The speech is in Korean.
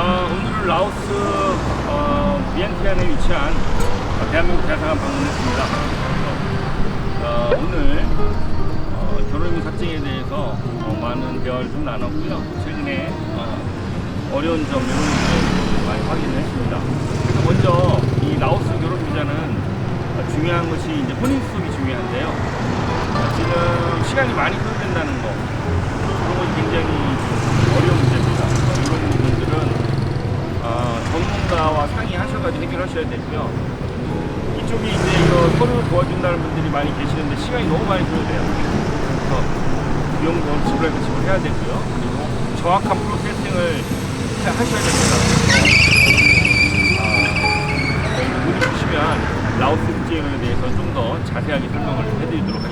어, 오늘 라오스 어, 비엔티안에 위치한 어, 대한민국 대사관 방문했습니다. 어, 오늘 어, 결혼이민 사증에 대해서 어, 많은 대화를 좀 나눴고요. 최근에 어, 어려운 점, 이런 문제 많이 확인을 했습니다. 먼저 이 라오스 결혼 비자는 어, 중요한 것이 이제 혼인 수속이 중요한데요. 어, 지금 시간이 많이 소요된다는 거, 그런 것이 굉장히 어려운 문제입니다. 이런 부분들은 어, 전문가와 상의하셔가지고 해결하셔야 되고요. 이쪽이 이제 이거 서류 도와준다는 분들이 많이 계시는데 시간이 너무 많이 소요돼요. 그래서 비용도 지불해서 지불해야 되고요. 그리고 정확한 프로세싱을 해- 하셔야 됩니다. 아, 문의 주시면 라오스 국제연에 대해서 좀 더 자세하게 설명을 해드리도록 하겠습니다.